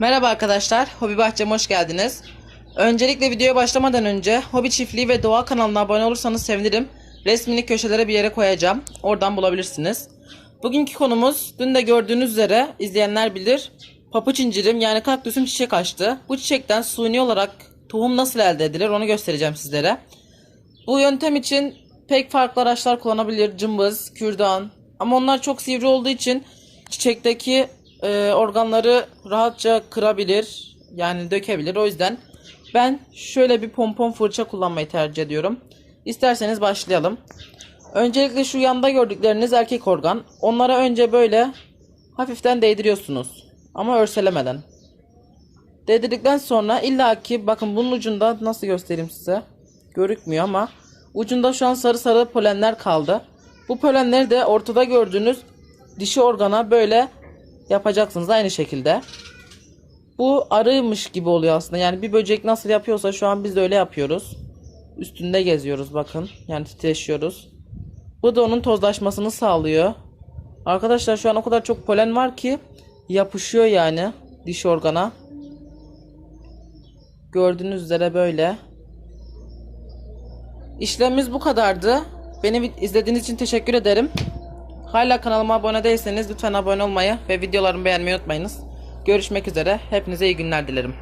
Merhaba arkadaşlar, Hobi Bahçeme hoş geldiniz. Öncelikle videoya başlamadan önce Hobi Çiftliği ve Doğa kanalına abone olursanız sevinirim. Resmini köşelere bir yere koyacağım. Oradan bulabilirsiniz. Bugünkü konumuz dün de gördüğünüz üzere izleyenler bilir. Papuç incirim yani kaktüsüm çiçek açtı. Bu çiçekten suni olarak tohum nasıl elde edilir onu göstereceğim sizlere. Bu yöntem için pek farklı araçlar kullanabilir. Cımbız, kürdan. Ama onlar çok sivri olduğu için çiçekteki e, organları rahatça kırabilir. Yani dökebilir. O yüzden ben şöyle bir pompon fırça kullanmayı tercih ediyorum. İsterseniz başlayalım. Öncelikle şu yanda gördükleriniz erkek organ. Onlara önce böyle hafiften değdiriyorsunuz. Ama örselemeden. Değdirdikten sonra illaki bakın bunun ucunda nasıl göstereyim size. Görükmüyor ama ucunda şu an sarı sarı polenler kaldı. Bu polenleri de ortada gördüğünüz dişi organa böyle yapacaksınız aynı şekilde. Bu arıymış gibi oluyor aslında. Yani bir böcek nasıl yapıyorsa şu an biz de öyle yapıyoruz. Üstünde geziyoruz bakın. Yani titreşiyoruz. Bu da onun tozlaşmasını sağlıyor. Arkadaşlar şu an o kadar çok polen var ki yapışıyor yani dişi organa. Gördüğünüz üzere böyle. İşlemimiz bu kadardı. Beni izlediğiniz için teşekkür ederim. Hala kanalıma abone değilseniz lütfen abone olmayı ve videolarımı beğenmeyi unutmayınız. Görüşmek üzere. Hepinize iyi günler dilerim.